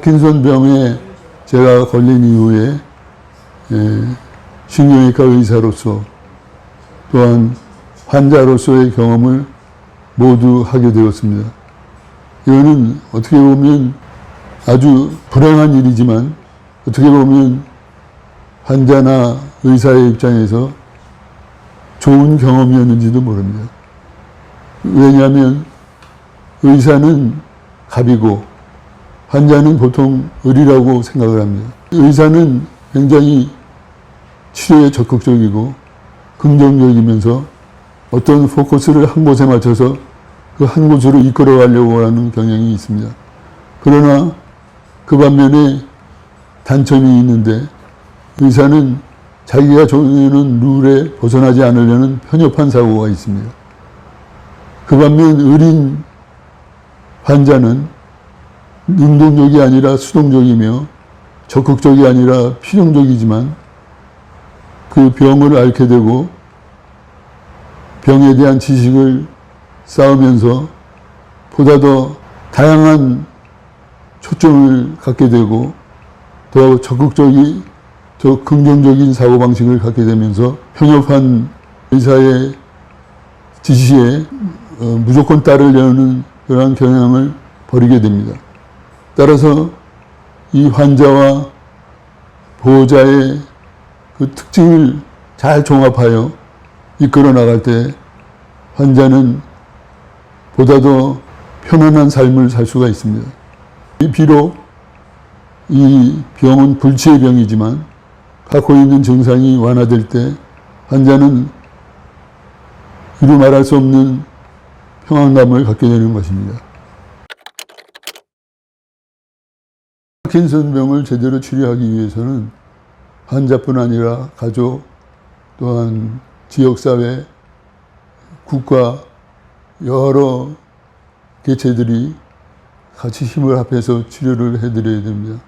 파킨슨 병에 제가 걸린 이후에 예, 신경외과 의사로서 또한 환자로서의 경험을 모두 하게 되었습니다. 이거는 어떻게 보면 아주 불행한 일이지만 어떻게 보면 환자나 의사의 입장에서 좋은 경험이었는지도 모릅니다. 왜냐하면 의사는 갑이고 환자는 보통 을이라고 생각을 합니다. 의사는 굉장히 치료에 적극적이고 긍정적이면서 어떤 포커스를 한 곳에 맞춰서 그 한 곳으로 이끌어 가려고 하는 경향이 있습니다. 그러나 그 반면에 단점이 있는데 의사는 자기가 정해놓은 룰에 벗어나지 않으려는 편협한 사고가 있습니다. 그 반면 의린 환자는 능동적이 아니라 수동적이며 적극적이 아니라 필용적이지만 그 병을 앓게 되고 병에 대한 지식을 쌓으면서 보다 더 다양한 초점을 갖게 되고 더 적극적이 더 긍정적인 사고방식을 갖게 되면서 편협한 의사의 지시에 어, 무조건 따르려는 그러한 경향을 벌이게 됩니다. 따라서 이 환자와 보호자의 그 특징을 잘 종합하여 이끌어 나갈 때 환자는 보다 더 편안한 삶을 살 수가 있습니다. 이 비록 이 병은 불치의 병이지만 갖고 있는 증상이 완화될 때 환자는 이루 말할 수 없는 평안감을 갖게 되는 것입니다. 파킨슨병을 제대로 치료하기 위해서는 환자뿐 아니라 가족 또한 지역사회, 국가 여러 개체들이 같이 힘을 합해서 치료를 해드려야 됩니다.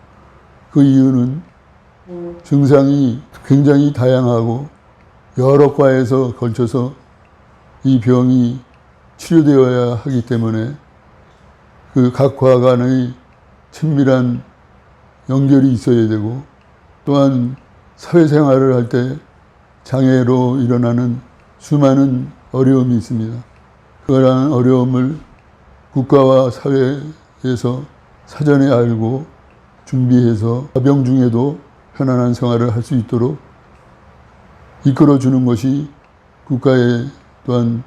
그 이유는 증상이 굉장히 다양하고 여러 과에서 걸쳐서 이 병이 치료되어야 하기 때문에 그 각 과 간의 친밀한 연결이 있어야 되고 또한 사회생활을 할 때 장애로 일어나는 수많은 어려움이 있습니다. 그러한 어려움을 국가와 사회에서 사전에 알고 준비해서 병 중에도 편안한 생활을 할 수 있도록 이끌어 주는 것이 국가의 또한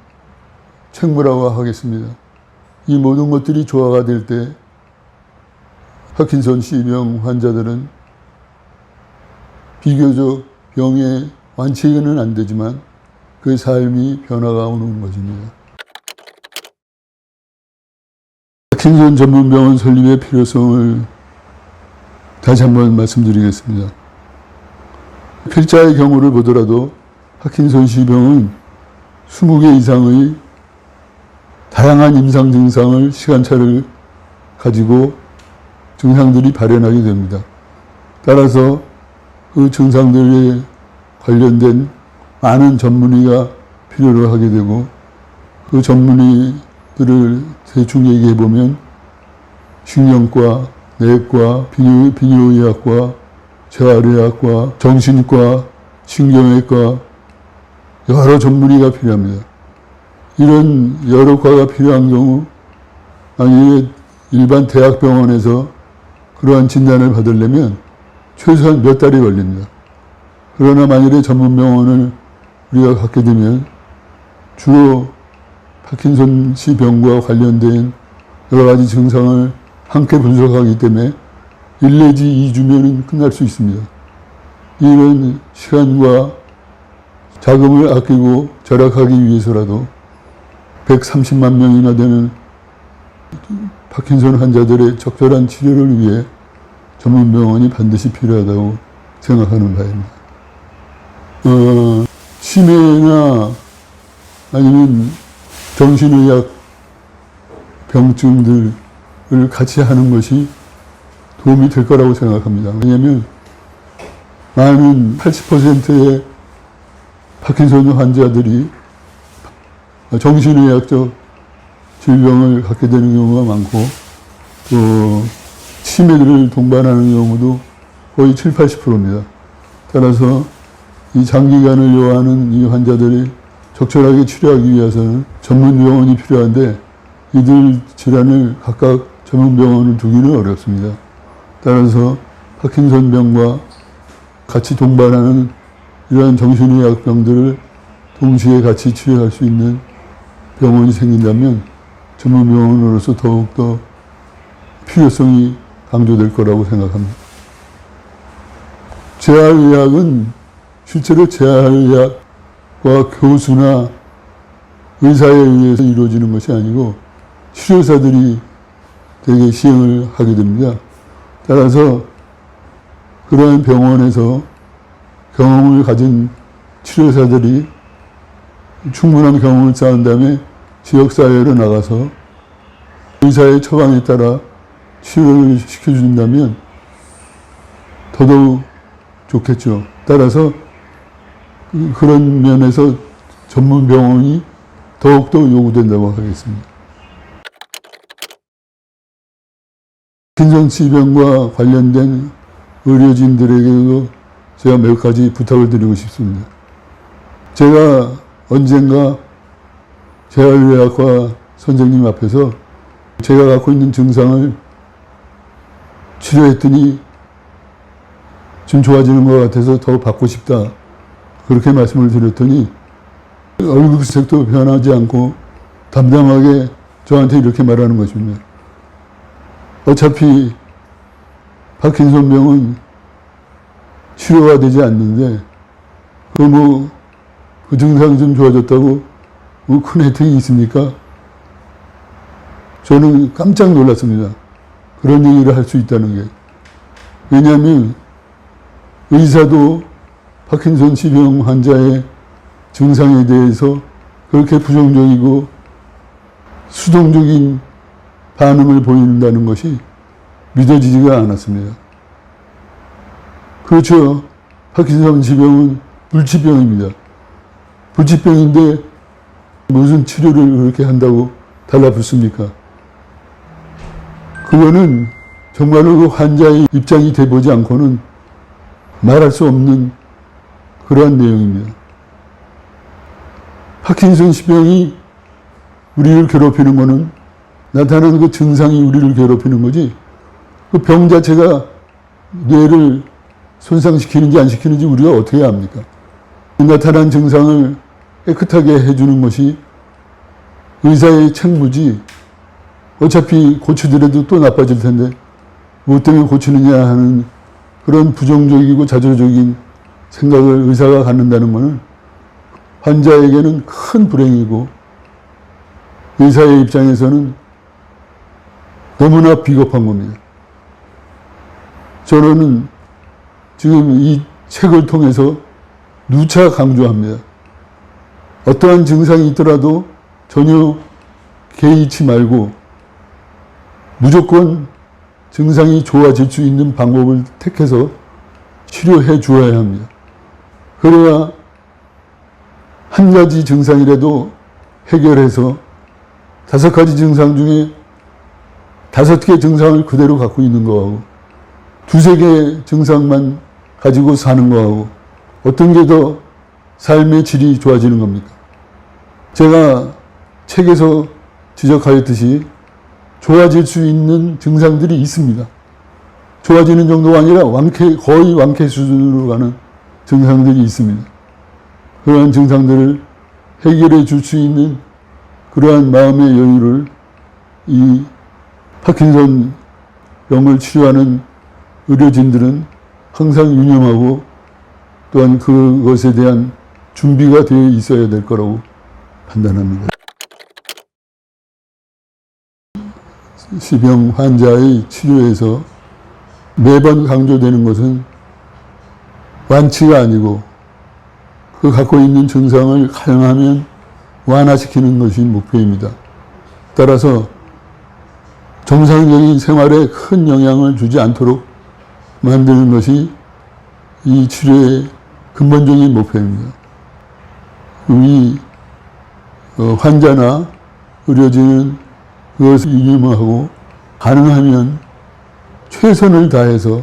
책무라고 하겠습니다. 이 모든 것들이 조화가 될 때 파킨슨 씨 병 환자들은 비교적 병의 완치는 안 되지만 그 삶이 변화가 오는 것입니다. 파킨슨 전문병원 설립의 필요성을 다시 한번 말씀드리겠습니다. 필자의 경우를 보더라도 파킨슨 씨 병은 20개 이상의 다양한 임상 증상을 시간차를 가지고 증상들이 발현하게 됩니다. 따라서 그 증상들에 관련된 많은 전문의가 필요로 하게 되고 그 전문의들을 대충 얘기해 보면 신경과, 내과, 비뇨, 비뇨의학과, 재활의학과, 정신과, 신경외과 여러 전문의가 필요합니다. 이런 여러 과가 필요한 경우 만약에 일반 대학병원에서 그러한 진단을 받으려면 최소한 몇 달이 걸립니다. 그러나 만일에 전문 병원을 우리가 갖게 되면 주로 파킨슨 씨 병과 관련된 여러 가지 증상을 함께 분석하기 때문에 1 내지 2주면 끝날 수 있습니다. 이런 시간과 자금을 아끼고 절약하기 위해서라도 130만 명이나 되는 파킨슨 환자들의 적절한 치료를 위해 전문 병원이 반드시 필요하다고 생각하는 바입니다. 어, 치매나 아니면 정신의학 병증들을 같이 하는 것이 도움이 될 거라고 생각합니다. 왜냐하면 많은 80%의 파킨슨 환자들이 정신의학적 질병을 갖게 되는 경우가 많고 또 치매를 동반하는 경우도 거의 7, 80%입니다. 따라서 이 장기간을 요하는 이 환자들이 적절하게 치료하기 위해서는 전문 병원이 필요한데 이들 질환을 각각 전문 병원을 두기는 어렵습니다. 따라서 파킨슨 병과 같이 동반하는 이러한 정신의학 병들을 동시에 같이 치료할 수 있는 병원이 생긴다면 전문 병원으로서 더욱더 필요성이 강조될 거라고 생각합니다. 재활의학은 실제로 재활의학과 교수나 의사에 의해서 이루어지는 것이 아니고 치료사들이 되게 시행을 하게 됩니다. 따라서 그러한 병원에서 경험을 가진 치료사들이 충분한 경험을 쌓은 다음에 지역사회로 나가서 의사의 처방에 따라 치료를 시켜준다면 더더욱 좋겠죠. 따라서 그- 그런 면에서 전문 병원이 더욱더 요구된다고 하겠습니다. 신선치병과 관련된 의료진들에게도 제가 몇 가지 부탁을 드리고 싶습니다. 제가 언젠가 재활의학과 선생님 앞에서 제가 갖고 있는 증상을 치료했더니 좀 좋아지는 것 같아서 더 받고 싶다. 그렇게 말씀을 드렸더니 얼굴색도 변하지 않고 담담하게 저한테 이렇게 말하는 것입니다. 어차피 파킨손 병은 치료가 되지 않는데 그뭐그 증상이 좀 좋아졌다고 뭐큰 혜택이 있습니까? 저는 깜짝 놀랐습니다. 그런 얘기를 할 수 있다는 게. 왜냐하면 의사도 파킨손 치병 환자의 증상에 대해서 그렇게 부정적이고 수동적인 반응을 보인다는 것이 믿어지지가 않았습니다. 그렇죠. 파킨손 지병은 불치병입니다. 불치병인데 무슨 치료를 그렇게 한다고 달라붙습니까? 그거는 정말로 그 환자의 입장이 돼보지 않고는 말할 수 없는 그러한 내용입니다. 파킨슨 시병이 우리를 괴롭히는 것은 나타나는 그 증상이 우리를 괴롭히는 거지 그 병 자체가 뇌를 손상시키는지 안 시키는지 우리가 어떻게 압니까? 나타난 증상을 깨끗하게 해주는 것이 의사의 책무지 어차피 고치더라도 또 나빠질 텐데 무엇 때문에 고치느냐 하는 그런 부정적이고 자조적인 생각을 의사가 갖는다는 것은 환자에게는 큰 불행이고 의사의 입장에서는 너무나 비겁한 겁니다. 저는 지금 이 책을 통해서 누차 강조합니다. 어떠한 증상이 있더라도 전혀 개의치 말고 무조건 증상이 좋아질 수 있는 방법을 택해서 치료해 주어야 합니다. 그래야 한 가지 증상이라도 해결해서 다섯 가지 증상 중에 다섯 개 증상을 그대로 갖고 있는 거하고 두세 개 증상만 가지고 사는 거하고 어떤 게 더 삶의 질이 좋아지는 겁니까? 제가 책에서 지적하였듯이 좋아질 수 있는 증상들이 있습니다. 좋아지는 정도가 아니라 완쾌, 거의 완쾌 수준으로 가는 증상들이 있습니다. 그러한 증상들을 해결해 줄 수 있는 그러한 마음의 여유를 이 파킨son 병을 치료하는 의료진들은 항상 유념하고 또한 그것에 대한 준비가 되어 있어야 될 거라고 판단합니다. 시병 환자의 치료에서 매번 강조되는 것은 완치가 아니고 그 갖고 있는 증상을 가능하면 완화시키는 것이 목표입니다. 따라서 정상적인 생활에 큰 영향을 주지 않도록 만드는 것이 이 치료의 근본적인 목표입니다. 어, 환자나 의료진은 그것을 유념하고 가능하면 최선을 다해서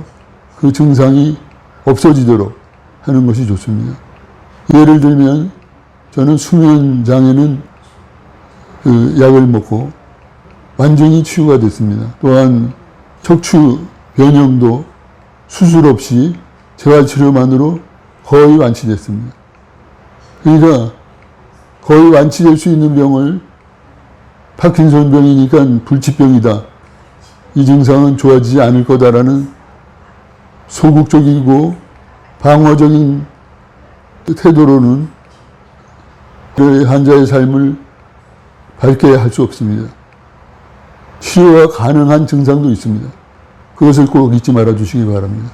그 증상이 없어지도록 하는 것이 좋습니다. 예를 들면 저는 수면 장애는 그 약을 먹고 완전히 치유가 됐습니다. 또한 척추 변형도 수술 없이 재활 치료만으로 거의 완치됐습니다. 그러니까 거의 완치될 수 있는 병을 파킨슨 병이니까 불치병이다. 이 증상은 좋아지지 않을 거다라는 소극적이고 방어적인 태도로는 그 환자의 삶을 밝게 할 수 없습니다. 치료가 가능한 증상도 있습니다. 그것을 꼭 잊지 말아 주시기 바랍니다.